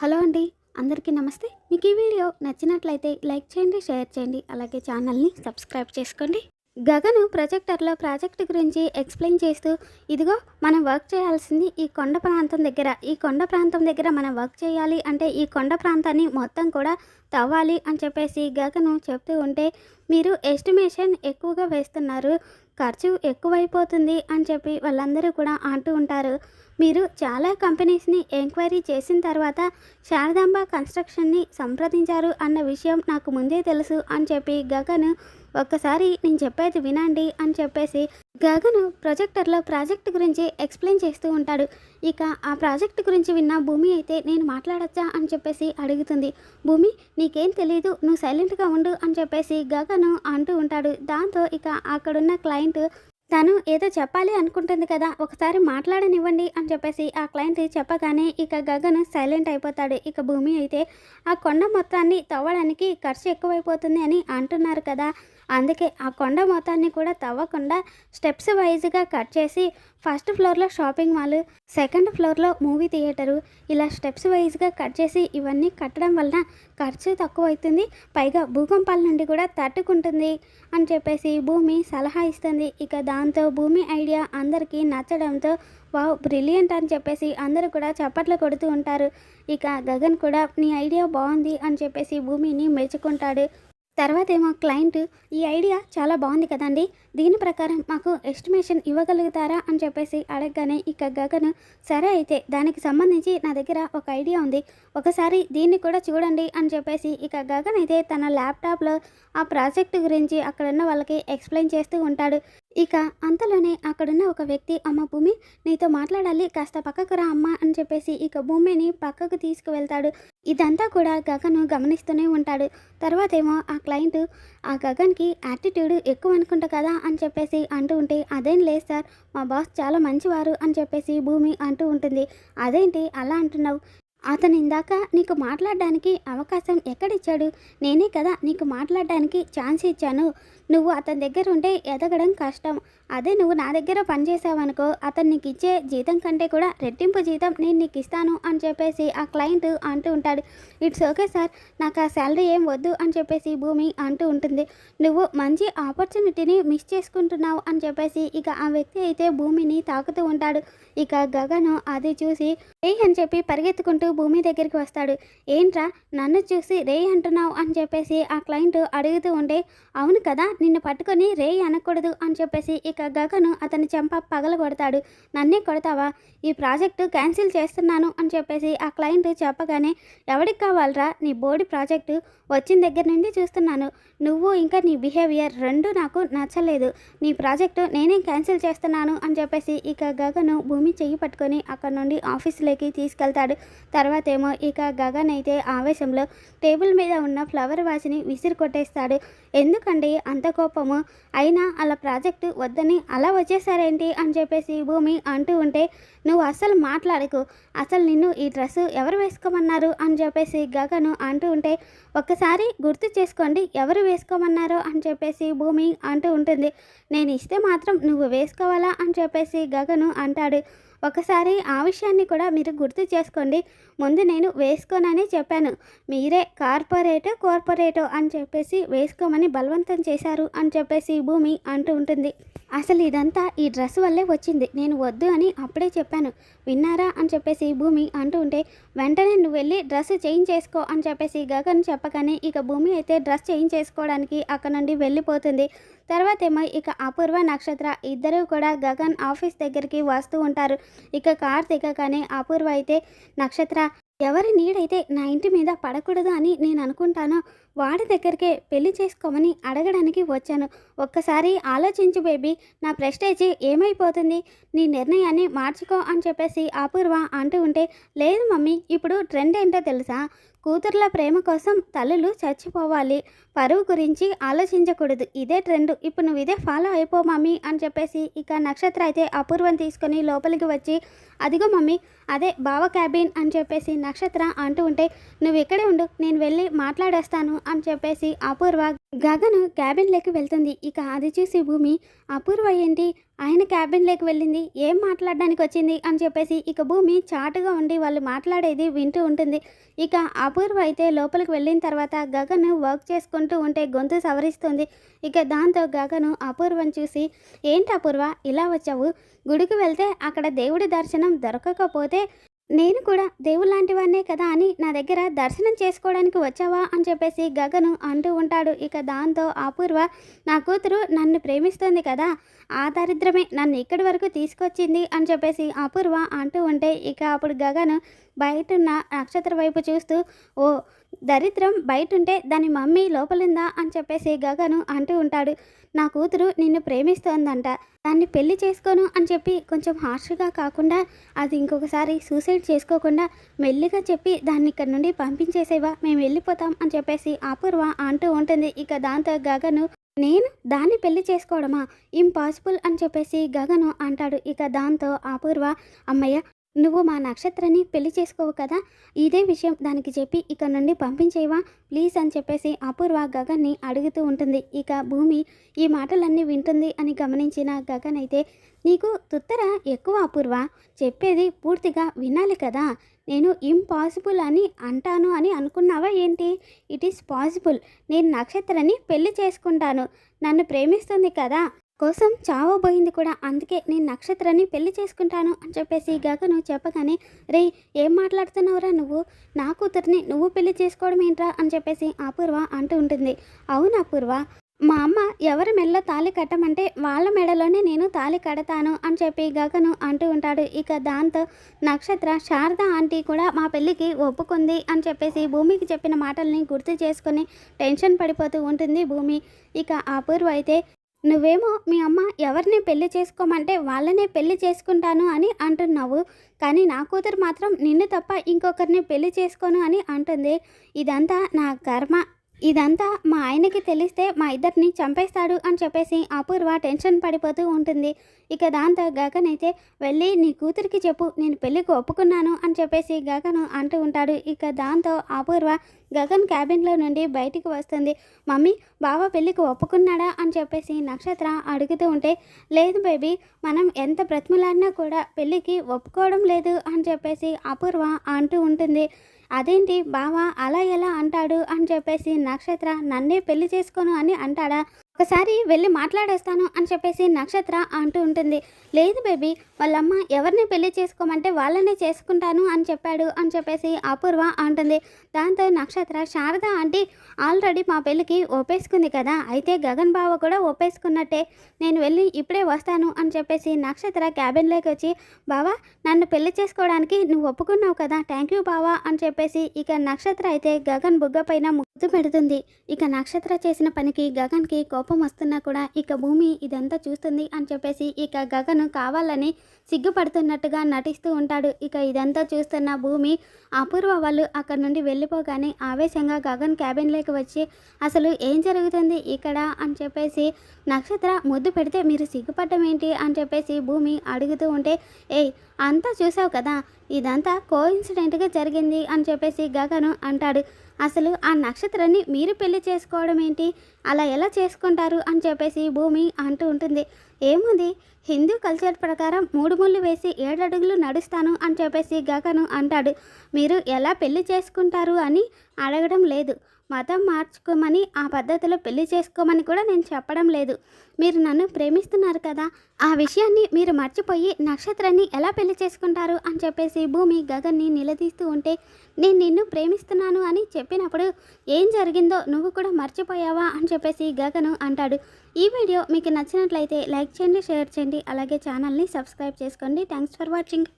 Hello అండి అందరికీ నమస్తే. మీకు ఈ వీడియో నచ్చినట్లయితే లైక్ చేయండి షేర్ చేయండి అలాగే ఛానల్ని సబ్స్క్రైబ్ చేసుకోండి. గగను ప్రొజెక్టర్లో ప్రాజెక్ట్ గురించి ఎక్స్ప్లెయిన్ చేస్తూ ఇదిగో మనం వర్క్ చేయాల్సింది ఈ కొండ ప్రాంతం దగ్గర. ఈ కొండ ప్రాంతం దగ్గర మనం వర్క్ చేయాలి అంటే ఈ కొండ ప్రాంతాన్ని మొత్తం కూడా తవ్వాలి అని చెప్పేసి గగను చెప్తూ ఉంటే మీరు ఎస్టిమేషన్ ఎక్కువగా వేస్తున్నారు ఖర్చు ఎక్కువైపోతుంది అని చెప్పి వాళ్ళందరూ కూడా అంటూ ఉంటారు. మీరు చాలా కంపెనీస్ని ఎంక్వైరీ చేసిన తర్వాత శారదాంబ కన్స్ట్రక్షన్ని సంప్రదించారు అన్న విషయం నాకు ముందే తెలుసు అని చెప్పి గగన్ ఒక్కసారి నేను చెప్పేది వినండి అని చెప్పేసి గగను ప్రొజెక్టర్లో ప్రాజెక్ట్ గురించి ఎక్స్ప్లెయిన్ చేస్తూ ఉంటాడు. ఇక ఆ ప్రాజెక్ట్ గురించి విన్న భూమి అయితే నేను మాట్లాడచ్చా అని చెప్పేసి అడుగుతుంది. భూమి నీకేం తెలియదు నువ్వు సైలెంట్గా ఉండు అని చెప్పేసి గగను అంటూ ఉంటాడు. దాంతో ఇక అక్కడున్న క్లయింట్ తను ఏదో చెప్పాలి అనుకుంటుంది కదా ఒకసారి మాట్లాడనివ్వండి అని చెప్పేసి ఆ క్లయింట్ చెప్పగానే ఇక గగన్ సైలెంట్ అయిపోతాడు. ఇక భూమి అయితే ఆ కొండ మొత్తాన్ని తవ్వడానికి ఖర్చు ఎక్కువైపోతుంది అని అంటున్నారు కదా. అందుకే ఆ కొండ మొత్తాన్ని కూడా తవ్వకుండా స్టెప్స్ వైజ్గా కట్ చేసి ఫస్ట్ ఫ్లోర్లో షాపింగ్ మాల్ సెకండ్ ఫ్లోర్లో మూవీ థియేటరు ఇలా స్టెప్స్ వైజ్గా కట్ చేసి ఇవన్నీ కట్టడం వలన ఖర్చు తక్కువ అవుతుంది పైగా భూకంపాల నుండి కూడా తట్టుకుంటుంది అని చెప్పేసి భూమి సలహా ఇస్తుంది. ఇక దాంతో భూమి ఐడియా అందరికీ నచ్చడంతో వావ్ బ్రిలియంట్ అని చెప్పేసి అందరూ కూడా చప్పట్లు కొడుతూ ఉంటారు. ఇక గగన్ కూడా నీ ఐడియా బాగుంది అని చెప్పేసి భూమిని మెచ్చుకుంటాడు తర్వాత ఏమో క్లయింట్ ఈ ఐడియా చాలా బాగుంది కదండి దీని ప్రకారం మాకు ఎస్టిమేషన్ ఇవ్వగలుగుతారా? అని చెప్పేసి అడగగానే ఇక గగన్ సరే అయితే దానికి సంబంధించి నా దగ్గర ఒక ఐడియా ఉంది ఒకసారి దీన్ని కూడా చూడండి అని చెప్పేసి ఇక గగన్ అయితే తన ల్యాప్టాప్లో ఆ ప్రాజెక్ట్ గురించి అక్కడున్న వాళ్ళకి ఎక్స్ప్లెయిన్ చేస్తూ ఉంటాడు. ఇక అంతలోనే అక్కడున్న ఒక వ్యక్తి అమ్మ భూమి నీతో మాట్లాడాలి కాస్త పక్కకు రా అమ్మ అని చెప్పేసి ఇక భూమిని పక్కకు తీసుకువెళ్తాడు. ఇదంతా కూడా గగను గమనిస్తూనే ఉంటాడు. తర్వాత ఏమో ఆ క్లయింట్ ఆ గగన్కి యాటిట్యూడ్ ఎక్కువ అనుకుంటా కదా అని చెప్పేసి అంటూ ఉంటే అదేం లేదు సార్ మా బాస్ చాలా మంచివారు అని చెప్పేసి భూమి అంటూ ఉంటుంది. అదేంటి అలా అంటున్నావు? అతను ఇందాక నీకు మాట్లాడడానికి అవకాశం ఎక్కడిచ్చాడు? నేనే కదా నీకు మాట్లాడడానికి ఛాన్స్ ఇచ్చాను. నువ్వు అతని దగ్గర ఉంటే ఎదగడం కష్టం. అదే నువ్వు నా దగ్గర పనిచేసావనుకో అతను నీకు ఇచ్చే జీతం కంటే కూడా రెట్టింపు జీతం నేను నీకు ఇస్తాను అని చెప్పేసి ఆ క్లయింట్ అంటూ ఉంటాడు. ఇట్స్ ఓకే సార్ నాకు ఆ శాలరీ ఏం వద్దు అని చెప్పేసి భూమి అంటూ ఉంటుంది. నువ్వు మంచి ఆపర్చునిటీని మిస్ చేసుకుంటున్నావు అని చెప్పేసి ఇక ఆ వ్యక్తి అయితే భూమిని తాకుతూ ఉంటాడు. ఇక గగను అది చూసి ఏ అని చెప్పి పరిగెత్తుకుంటూ భూమి దగ్గరికి వస్తాడు. ఏంట్రా నన్ను చూసి రే అంటున్నావు? అని చెప్పేసి ఆ క్లయింట్ అడుగుతూ ఉంటే అవును కదా నిన్ను పట్టుకొని రే అనకూడదు అని చెప్పేసి ఇక గగను అతని చెంప పగల కొడతాడు నన్నే కొడతావా? ఈ ప్రాజెక్టు క్యాన్సిల్ చేస్తున్నాను అని చెప్పేసి ఆ క్లయింట్ చెప్పగానే ఎవడికి కావాలరా? నీ బోర్డు ప్రాజెక్టు వచ్చిన దగ్గర నుండి చూస్తున్నాను. నువ్వు ఇంకా నీ బిహేవియర్ రెండు నాకు నచ్చలేదు. నీ ప్రాజెక్టు నేనే క్యాన్సిల్ చేస్తున్నాను అని చెప్పేసి ఇక గగను భూమి చెయ్యి పట్టుకొని అక్కడ నుండి ఆఫీస్లోకి తీసుకెళ్తాడు. తర్వాత ఏమో ఇక గగన్ అయితే ఆవేశంలో టేబుల్ మీద ఉన్న ఫ్లవర్ వాచ్ని విసిరి కొట్టేస్తాడు ఎందుకండి అంత కోపము? అయినా అలా ప్రాజెక్టు వద్దని అలా వచ్చేసారేంటి అని చెప్పేసి భూమి అంటూ ఉంటే నువ్వు అసలు మాట్లాడకు. అసలు నిన్ను ఈ డ్రెస్సు ఎవరు వేసుకోమన్నారు? అని చెప్పేసి గగను అంటూ ఉంటే ఒక్కసారి గుర్తు చేసుకోండి ఎవరు వేసుకోమన్నారో? అని చెప్పేసి భూమి అంటూ ఉంటుంది. నేను ఇస్తే మాత్రం నువ్వు వేసుకోవాలా? అని చెప్పేసి గగను అంటాడు. ఒకసారి ఆ విషయాన్ని కూడా మీరు గుర్తు చేసుకోండి. ముందు నేను వేసుకోనని చెప్పాను. మీరే కార్పొరేట్ కార్పొరేటో అని చెప్పేసి వేసుకోమని బలవంతం చేశారు అని చెప్పేసి భూమి అంటూ ఉంటుంది. అసలు ఇదంతా ఈ డ్రెస్ వల్లే వచ్చింది. నేను వద్దు అని అప్పుడే చెప్పాను. విన్నారా? అని చెప్పేసి భూమి అంటూ ఉంటే వెంటనే నువ్వు వెళ్ళి డ్రెస్ చేంజ్ చేసుకో అని చెప్పేసి గగన్ చెప్పగానే ఇక భూమి అయితే డ్రెస్ చేంజ్ చేసుకోవడానికి అక్కడ నుండి వెళ్ళిపోతుంది. తర్వాత ఏమో ఇక అపూర్వ నక్షత్ర ఇద్దరూ కూడా గగన్ ఆఫీస్ దగ్గరికి వస్తూ ఉంటారు. ఇక కార్ దిగగానే అపూర్వ అయితే నక్షత్ర ఎవరి నీడైతే నా ఇంటి మీద పడకూడదు అని నేను అనుకుంటానో వాడి దగ్గరికే పెళ్ళి చేసుకోమని అడగడానికి వచ్చాను. ఒక్కసారి ఆలోచించు బేబీ నా ప్రెస్టేజ్ ఏమైపోతుంది? నీ నిర్ణయాన్ని మార్చుకో అని చెప్పేసి అపూర్వ అంటూ ఉంటే లేదు మమ్మీ ఇప్పుడు ట్రెండ్ ఏంటో తెలుసా? కూతుర్ల ప్రేమ కోసం తల్లులు చచ్చిపోవాలి. పరువు గురించి ఆలోచించకూడదు. ఇదే ట్రెండ్. ఇప్పుడు నువ్వు ఇదే ఫాలో అయిపో మమ్మీ అని చెప్పేసి ఇక నక్షత్ర అయితే అపూర్వం తీసుకొని లోపలికి వచ్చి అదిగో మమ్మీ అదే బావ క్యాబిన్ అని చెప్పేసి నక్షత్ర అంటూ ఉంటే నువ్వు ఇక్కడే ఉండు నేను వెళ్ళి మాట్లాడేస్తాను అని చెప్పేసి అపూర్వ గగను క్యాబిన్లోకి వెళ్తుంది. ఇక అది చూసి భూమి అపూర్వ ఏంటి? ఆయన క్యాబిన్లోకి వెళ్ళింది. ఏం మాట్లాడడానికి వచ్చింది? అని చెప్పేసి ఇక భూమి చాటుగా ఉండి వాళ్ళు మాట్లాడేది వింటూ ఉంటుంది. ఇక అపూర్వ అయితే లోపలికి వెళ్ళిన తర్వాత గగను వర్క్ చేసుకుంటూ ఉంటే గొంతు సవరిస్తుంది. ఇక దాంతో గగను అపూర్వం చూసి ఏంటి అపూర్వ? ఇలా వచ్చావు? గుడికి వెళ్తే అక్కడ దేవుడి దర్శనం దొరకకపోతే నేను కూడా దేవుడు లాంటివాన్నే కదా అని నా దగ్గర దర్శనం చేసుకోవడానికి వచ్చావా అని చెప్పేసి గగను అంటూ ఉంటాడు. ఇక దాంతో అపూర్వ నా కూతురు నన్ను ప్రేమిస్తుంది కదా ఆ దరిద్రమే నన్ను ఇక్కడి వరకు తీసుకొచ్చింది అని చెప్పేసి అపూర్వ అంటూ ఉంటే ఇక అప్పుడు గగను బయటున్న నక్షత్ర వైపు చూస్తూ ఓ దరిద్రం బయట ఉంటే దాని మమ్మీ లోపలుందా అని చెప్పేసి గగను అంటూ ఉంటాడు. నా కూతురు నిన్ను ప్రేమిస్తోందంట. దాన్ని పెళ్ళి చేసుకోను అని చెప్పి కొంచెం హార్ష్గా కాకుండా అది ఇంకొకసారి సూసైడ్ చేసుకోకుండా మెల్లిగా చెప్పి దాన్ని ఇక్కడ నుండి పంపించేసేవా మేము వెళ్ళిపోతాం అని చెప్పేసి అపూర్వ అంటూ ఉంటుంది. ఇక దాంతో గగను నేను దాన్ని పెళ్ళి చేసుకోవడమా? ఇంపాసిబుల్ అని చెప్పేసి గగను అంటాడు. ఇక దాంతో అపూర్వ అమ్మయ్య నువ్వు మా నక్షత్రాన్ని పెళ్ళి చేసుకోవు కదా? ఇదే విషయం దానికి చెప్పి ఇక నుండి పంపించేవా? ప్లీజ్ అని చెప్పేసి అపూర్వ గగన్ని అడుగుతూ ఉంటుంది. ఇక భూమి ఈ మాటలన్నీ వింటుంది అని గమనించిన గగన్ అయితే నీకు తుత్తర ఎక్కువ అపూర్వ? చెప్పేది పూర్తిగా వినాలి కదా? నేను ఇంపాసిబుల్ అని అంటాను అని అనుకున్నావా ఏంటి? ఇట్ ఈస్ పాసిబుల్ నేను నక్షత్రాన్ని పెళ్ళి చేసుకుంటాను. నన్ను ప్రేమిస్తుంది కదా? కోసం చావబోయింది కూడా. అందుకే నేను నక్షత్రాన్ని పెళ్ళి చేసుకుంటాను అని చెప్పేసి గగను చెప్పగానే రే ఏం మాట్లాడుతున్నావురా నువ్వు? నా కూతుర్ని నువ్వు పెళ్ళి చేసుకోవడం ఏంట్రా? అని చెప్పేసి అపూర్వ అంటూ ఉంటుంది. అవును అపూర్వ. మా అమ్మ ఎవరి మెడలో తాళి కట్టమంటే వాళ్ళ మెడలోనే నేను తాళి కడతాను అని చెప్పి గగను అంటూ ఉంటాడు. ఇక దాంతో నక్షత్ర శారద ఆంటీ కూడా మా పెళ్ళికి ఒప్పుకుంది అని చెప్పేసి భూమికి చెప్పిన మాటల్ని గుర్తు చేసుకుని టెన్షన్ పడిపోతూ ఉంటుంది భూమి. ఇక అపూర్వ అయితే నువ్వేమో మీ అమ్మ ఎవరిని పెళ్ళి చేసుకోమంటే వాళ్ళనే పెళ్ళి చేసుకుంటాను అని అంటున్నావు. కానీ నా కూతురు మాత్రం నిన్ను తప్ప ఇంకొకరిని పెళ్ళి చేసుకోను అని అంటుంది. ఇదంతా నా కర్మ. ఇదంతా మా ఆయనకి తెలిస్తే మా ఇద్దరిని చంపేస్తాడు అని చెప్పేసి అపూర్వ టెన్షన్ పడిపోతూ ఉంటుంది. ఇక దాంతో గగన్ అయితే వెళ్ళి నీ కూతురికి చెప్పు నేను పెళ్ళికి ఒప్పుకున్నాను అని చెప్పేసి గగను అంటూ ఉంటాడు. ఇక దాంతో అపూర్వ గగన్ క్యాబిన్లో నుండి బయటికి వస్తుంది. మమ్మీ బావ పెళ్ళికి ఒప్పుకున్నాడా అని చెప్పేసి నక్షత్ర అడుగుతూ ఉంటే లేదు బేబీ మనం ఎంత బ్రతిమలాడినా కూడా పెళ్ళికి ఒప్పుకోవడం లేదు అని చెప్పేసి అపూర్వ అంటూ ఉంటుంది. అదేంటి బావ అలా ఎలా అంటాడు అని చెప్పేసి నక్షత్ర నన్నే పెళ్ళి చేసుకోను అని అంటాడా? ఒకసారి వెళ్ళి మాట్లాడేస్తాను అని చెప్పేసి నక్షత్ర అంటూ ఉంటుంది. లేదు బేబీ వాళ్ళమ్మ ఎవరిని పెళ్ళి చేసుకోమంటే వాళ్ళనే చేసుకుంటాను అని చెప్పాడు అని చెప్పేసి అపూర్వ అంటుంది. దాంతో నక్షత్ర శారద ఆంటీ ఆల్రెడీ మా పెళ్ళికి ఒప్పేసుకుంది కదా అయితే గగన్ బావ కూడా ఒప్పేసుకున్నట్టే. నేను వెళ్ళి ఇప్పుడే వస్తాను అని చెప్పేసి నక్షత్ర క్యాబిన్లోకి వచ్చి బావా నన్ను పెళ్ళి చేసుకోవడానికి నువ్వు ఒప్పుకున్నావు కదా థ్యాంక్ యూ బావా అని చెప్పేసి ఇక నక్షత్ర అయితే గగన్ బుగ్గ పైన ముద్దు పెడుతుంది. ఇక నక్షత్ర చేసిన పనికి గగన్కి కోపం వస్తున్నా కూడా ఇక భూమి ఇదంతా చూస్తుంది అని చెప్పేసి ఇక గగన్ కావాలని సిగ్గుపడుతున్నట్టుగా నటిస్తూ ఉంటాడు. ఇక ఇదంతా చూస్తున్న భూమి అపూర్వ వాళ్ళు అక్కడి నుండి వెళ్ళిపోగానే ఆవేశంగా గగన్ క్యాబిన్లోకి వచ్చి అసలు ఏం జరుగుతుంది ఇక్కడ? అని చెప్పేసి నక్షత్ర ముద్దు పెడితే మీరు సిగ్గుపడడం ఏంటి? అని చెప్పేసి భూమి అడుగుతూ ఉంటే ఏయ్ అంతా చూసావు కదా ఇదంతా కోఇన్సిడెంట్గా జరిగింది అని చెప్పేసి గగను అంటాడు. అసలు ఆ నక్షత్రాన్ని మీరు పెళ్ళి చేసుకోవడం ఏంటి? అలా ఎలా చేసుకుంటారు? అని చెప్పేసి భూమి అంటూ ఉంటుంది. ఏముంది? హిందూ కల్చర్ ప్రకారం మూడు ముళ్ళు వేసి ఏడు అడుగులు నడుస్తాను అని చెప్పేసి గగను అంటాడు. మీరు ఎలా పెళ్ళి చేసుకుంటారు అని అడగడం లేదు. మతం మార్చుకోమని ఆ పద్ధతిలో పెళ్ళి చేసుకోమని కూడా నేను చెప్పడం లేదు. మీరు నన్ను ప్రేమిస్తున్నారు కదా ఆ విషయాన్ని మీరు మర్చిపోయి నక్షత్రాన్ని ఎలా పెళ్ళి చేసుకుంటారు అని చెప్పేసి భూమి గగన్ని నిలదీస్తూ ఉంటే నేను నిన్ను ప్రేమిస్తున్నాను అని చెప్పినప్పుడు ఏం జరిగిందో నువ్వు కూడా మర్చిపోయావా అని చెప్పేసి గగను అంటాడు. ఈ వీడియో మీకు నచ్చినట్లయితే లైక్ చేయండి షేర్ చేయండి అలాగే ఛానల్ని సబ్స్క్రైబ్ చేసుకోండి. Thanks for watching.